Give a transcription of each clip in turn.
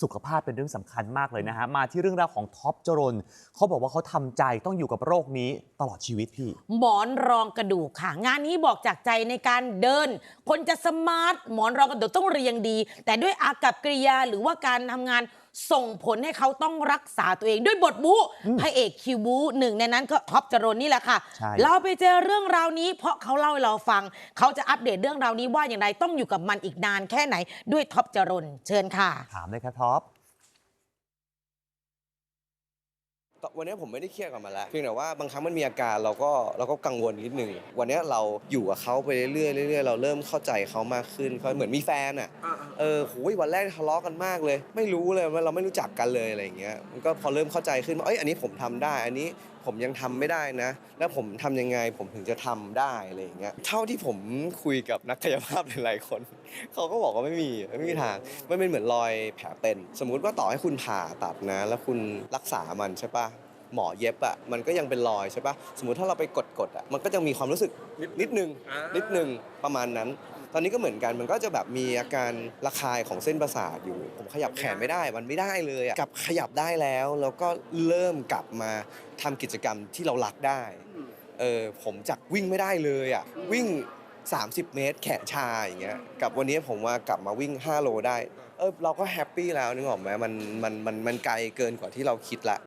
สุขภาพเป็นเรื่องสำคัญมากเลยนะฮะ มาที่เรื่องราวของท็อปจรนเขาบอกว่าเขาทำใจต้องอยู่กับโรคนี้ตลอดชีวิตพี่ หมอนรองกระดูกค่ะ งานนี้บอกจากใจในการเดิน คนจะสมาร์ทหมอนรองกระดูกต้องเรียงดี แต่ด้วยอากับกริยาหรือว่าการทำงาน ส่งผลให้เขาต้องรักษาตัวเองด้วยบทบูพระเอกคิวบูหนึ่งในนั้นก็ท็อปจรนนี่แหละค่ะ ใช่ เราไปเจอเรื่องราวนี้ เพราะเขาเล่าให้เราฟัง เขาจะอัปเดตเรื่องราวนี้ว่าอย่างไรต้องอยู่กับมันอีกนานแค่ไหนด้วยท็อปจรนเชิญค่ะ ถามเลยครับท็อป วันนี้ผมไม่ได้เครียดกับมันแล้วเพียงแต่ว่าบางครั้งมันมีอาการเราก็เราก็กังวลนิดนึงวันนี้เราอยู่กับเขาไปเรื่อยๆเรื่อยๆเราเริ่มเข้าใจเขามากขึ้นเขาเหมือนมีแฟนอะเออโหยวันแรกทะเลาะกันมากเลย ไม่รู้เลยว่าเราไม่รู้จักกันเลยอะไรอย่างเงี้ยมันก็พอเริ่มเข้าใจขึ้นว่าเอ้ยอันนี้ผมทำได้ อันนี้ผมยังทำไม่ได้นะ แล้วผมทำยังไงผมถึงจะทำได้อะไรอย่างเงี้ยเท่าที่ผมคุยกับนักกายภาพหลายๆคนเขาก็บอกว่าไม่มีไม่มีทางมันเป็นเหมือนรอยแผลเป็น สมมุติว่าต่อให้คุณผ่าตัดนะ แล้วคุณรักษามันใช่ปะหมอเย็บอะมันก็ยังเป็นรอยใช่ปะสมมุติถ้าเราไปกดกดๆอะมันก็จะมีความรู้สึกนิดนึงนิดนึงประมาณนั้น ตอนนี้ก็เหมือนกันมันก็จะแบบมีอาการระคายของเส้นประสาทอยู่ ผมขยับแขนไม่ได้มันไม่ได้เลยอะกลับขยับได้แล้วแล้วก็เริ่มกลับมาทำกิจกรรมที่เรารักได้เออผมจากวิ่งไม่ได้เลยอะวิ่ง 30 เมตร แขนชาอย่างเงี้ยกับวันนี้ผมว่ากลับมาวิ่ง 5 โลได้ เออเราก็แฮปปี้แล้วนึกออกไหมมันมันมันมันไกลเกินกว่าที่เราคิดละ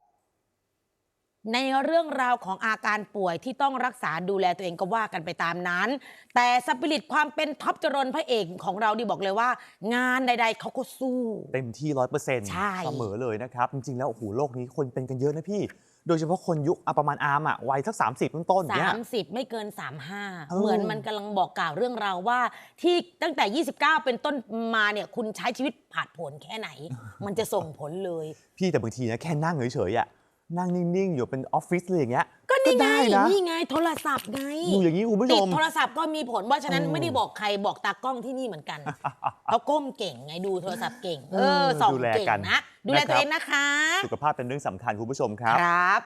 ในเรื่องราวของอาการป่วยที่ต้องรักษาดูแลตัวเองก็ว่ากันไปตามนั้น แต่สปิริตความเป็นท็อปจรนพระเอกของเราดีบอกเลยว่า งานใด ๆเขาก็สู้ เต็มที่ร้อยเปอร์เซ็นต์ใช่ เสมอเลยนะครับ จริงๆ แล้วโอ้โหโรคนี้คนเป็นกันเยอะนะพี่ โดยเฉพาะคนยุคอะประมาณอาร์มอะวัยสัก 30ต้นๆเนี่ย 30 ไม่เกิน 35 เออ เหมือนมันกำลังบอกกล่าวเรื่องราวว่า ที่ตั้งแต่ 29 เป็นต้นมาเนี่ย คุณใช้ชีวิตผาดผลแค่ไหน มันจะส่งผลเลย พี่แต่บางทีนะแค่นั่งเฉยๆอะนั่งนิ่งๆ อยู่เป็นออฟฟิศเลยอย่างเงี้ย ก็นี่ไง ได้นะ นี่ไงโทรศัพท์ไงอยู่อย่างนี้คุณผู้ชติดม โทรศัพท์ก็มีผลว่าะฉะนั้นเออไม่ได้บอกใครบอกตากล้องที่นี่เหมือนกันเขาก้มเก่งไงดูโทรศัพท์เก่ง เอเอออส่องดูแลเก่งกันนะ ดูแลนะครับ ตัวเองนะคะ สุขภาพเป็นเรื่องสำคัญคุณผู้ชมครับ ครับ